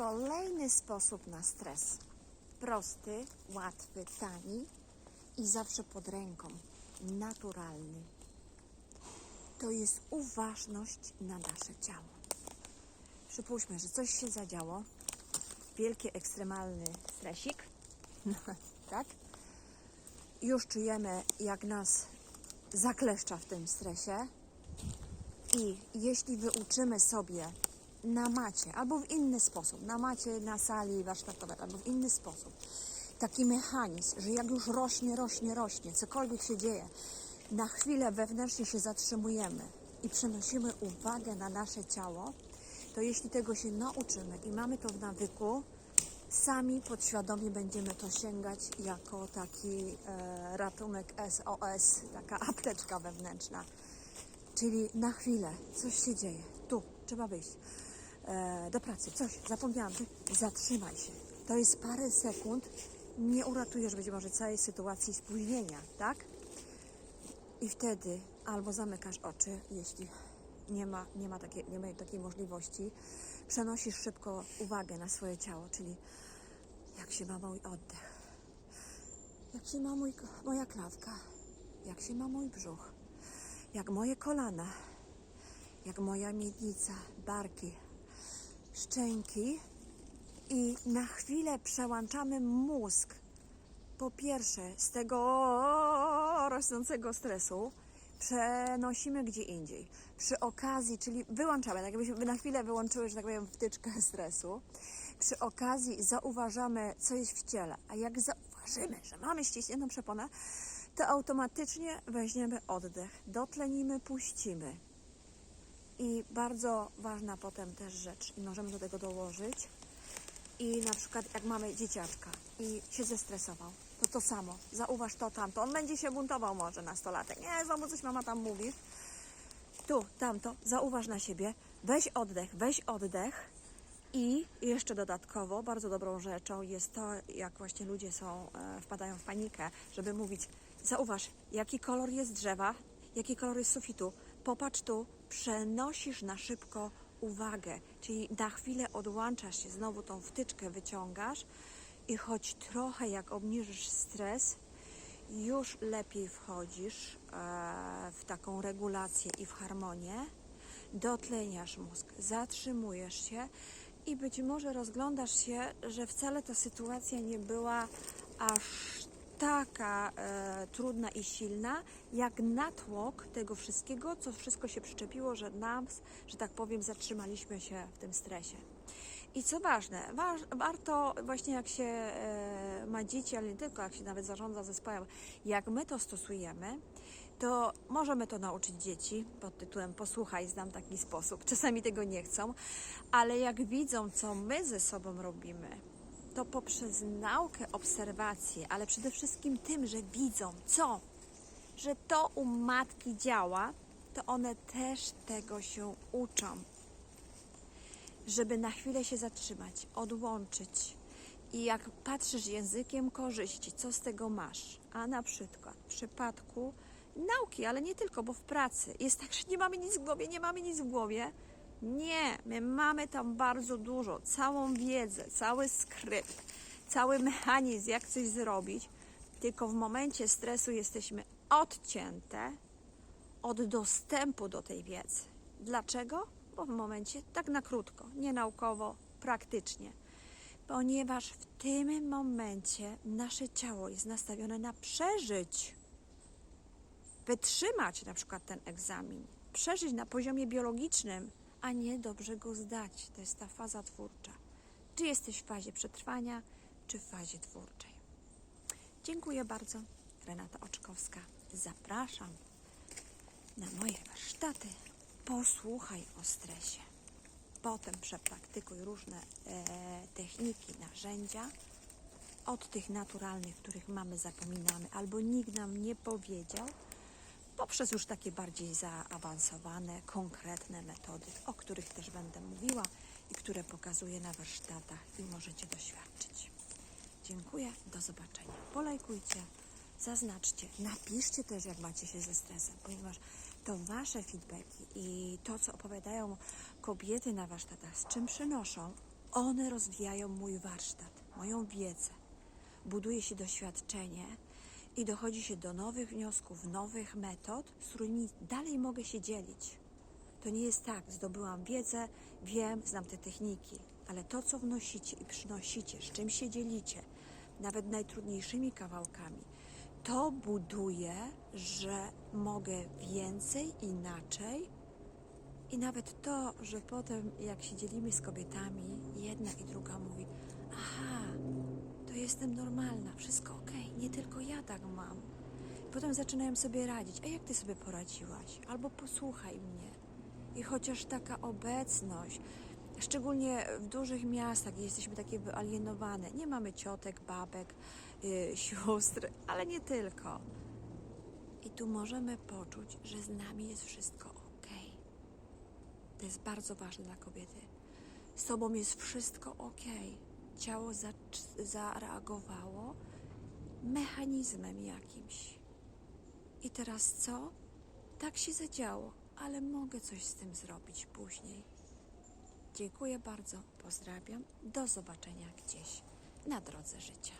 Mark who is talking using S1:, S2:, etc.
S1: kolejny sposób na stres. Prosty, łatwy, tani i zawsze pod ręką. Naturalny. To jest uważność na nasze ciało. Przypuśćmy, że coś się zadziało. Wielki, ekstremalny stresik. tak? Już czujemy, jak nas zakleszcza w tym stresie. I jeśli wyuczymy sobie na macie albo w inny sposób, na macie, na sali warsztatowej albo w inny sposób, taki mechanizm, że jak już rośnie, rośnie, rośnie, cokolwiek się dzieje, na chwilę wewnętrznie się zatrzymujemy i przenosimy uwagę na nasze ciało, to jeśli tego się nauczymy i mamy to w nawyku, sami podświadomie będziemy to sięgać jako taki e, ratunek SOS, taka apteczka wewnętrzna. Czyli na chwilę coś się dzieje. Tu trzeba wyjść e, do pracy. Coś zapomniałam. Zatrzymaj się. To jest parę sekund. Nie uratujesz być może całej sytuacji spóźnienia, tak? I wtedy albo zamykasz oczy, jeśli nie ma, nie ma, takiej, nie ma takiej możliwości, przenosisz szybko uwagę na swoje ciało, czyli jak się ma mój oddech, jak się ma mój, moja klatka, jak się ma mój brzuch, jak moje kolana, jak moja miednica, barki, szczęki i na chwilę przełączamy mózg po pierwsze z tego rosnącego stresu przenosimy gdzie indziej. Przy okazji, czyli wyłączamy, tak jakbyśmy na chwilę wyłączyły, że tak powiem, wtyczkę stresu. Przy okazji zauważamy, co jest w ciele, a jak zauważymy, że mamy ściśniętą przeponę, to automatycznie weźmiemy oddech, dotlenimy, puścimy. I bardzo ważna potem też rzecz, i możemy do tego dołożyć, i na przykład jak mamy dzieciaczka i się zestresował, to to samo. Zauważ to, tamto. On będzie się buntował może nastolatek. Nie, znowu coś mama tam mówi. Tu, tamto. Zauważ na siebie. Weź oddech, weź oddech. I jeszcze dodatkowo bardzo dobrą rzeczą jest to, jak właśnie ludzie są, e, wpadają w panikę, żeby mówić, zauważ, jaki kolor jest drzewa, jaki kolor jest sufitu. Popatrz tu, przenosisz na szybko uwagę, czyli na chwilę odłączasz się, znowu tą wtyczkę wyciągasz i choć trochę jak obniżysz stres, już lepiej wchodzisz e, w taką regulację i w harmonię, dotleniasz mózg, zatrzymujesz się i być może rozglądasz się, że wcale ta sytuacja nie była aż taka e, trudna i silna, jak natłok tego wszystkiego, co wszystko się przyczepiło, że nas, że tak powiem, zatrzymaliśmy się w tym stresie. I co ważne, waż, warto właśnie jak się e, ma dzieci, ale nie tylko, jak się nawet zarządza zespołem, jak my to stosujemy, to możemy to nauczyć dzieci pod tytułem Posłuchaj, znam taki sposób. Czasami tego nie chcą, ale jak widzą, co my ze sobą robimy, to poprzez naukę, obserwację, ale przede wszystkim tym, że widzą co, że to u matki działa, to one też tego się uczą żeby na chwilę się zatrzymać, odłączyć. I jak patrzysz językiem korzyści, co z tego masz? A na przykład w przypadku nauki, ale nie tylko, bo w pracy jest tak, że nie mamy nic w głowie, nie mamy nic w głowie. Nie, my mamy tam bardzo dużo, całą wiedzę, cały skrypt, cały mechanizm, jak coś zrobić. Tylko w momencie stresu jesteśmy odcięte od dostępu do tej wiedzy. Dlaczego? Bo w momencie, tak na krótko, nie naukowo, praktycznie. Ponieważ w tym momencie nasze ciało jest nastawione na przeżyć, wytrzymać na przykład ten egzamin, przeżyć na poziomie biologicznym, a nie dobrze go zdać. To jest ta faza twórcza. Czy jesteś w fazie przetrwania, czy w fazie twórczej? Dziękuję bardzo. Renata Oczkowska. Zapraszam na moje warsztaty. Posłuchaj o stresie. Potem przepraktykuj różne e, techniki, narzędzia. Od tych naturalnych, których mamy, zapominamy, albo nikt nam nie powiedział, poprzez już takie bardziej zaawansowane, konkretne metody, o których też będę mówiła i które pokazuję na warsztatach i możecie doświadczyć. Dziękuję, do zobaczenia. Polajkujcie, zaznaczcie, napiszcie też, jak macie się ze stresem, ponieważ to Wasze feedbacki i to, co opowiadają kobiety na warsztatach, z czym przynoszą, One rozwijają mój warsztat, moją wiedzę. Buduje się doświadczenie i dochodzi się do nowych wniosków, nowych metod, z którymi dalej mogę się dzielić. To nie jest tak, zdobyłam wiedzę, wiem, znam te techniki, ale to, co wnosicie i przynosicie, z czym się dzielicie, nawet najtrudniejszymi kawałkami, to buduje, że mogę więcej, inaczej. I nawet to, że potem, jak się dzielimy z kobietami, jedna i druga mówi: Aha, jestem normalna, wszystko okej, nie tylko ja tak mam. Potem zaczynają sobie radzić: A jak ty sobie poradziłaś? Albo posłuchaj mnie. I chociaż taka obecność, szczególnie w dużych miastach, gdzie jesteśmy takie wyalienowane, nie mamy ciotek, babek, yy, sióstr, ale nie tylko. I tu możemy poczuć, że z nami jest wszystko ok. To jest bardzo ważne dla kobiety. Z tobą jest wszystko ok. Ciało za, zareagowało mechanizmem jakimś. I teraz co? Tak się zadziało, ale mogę coś z tym zrobić później. Dziękuję bardzo, pozdrawiam. Do zobaczenia gdzieś na drodze życia.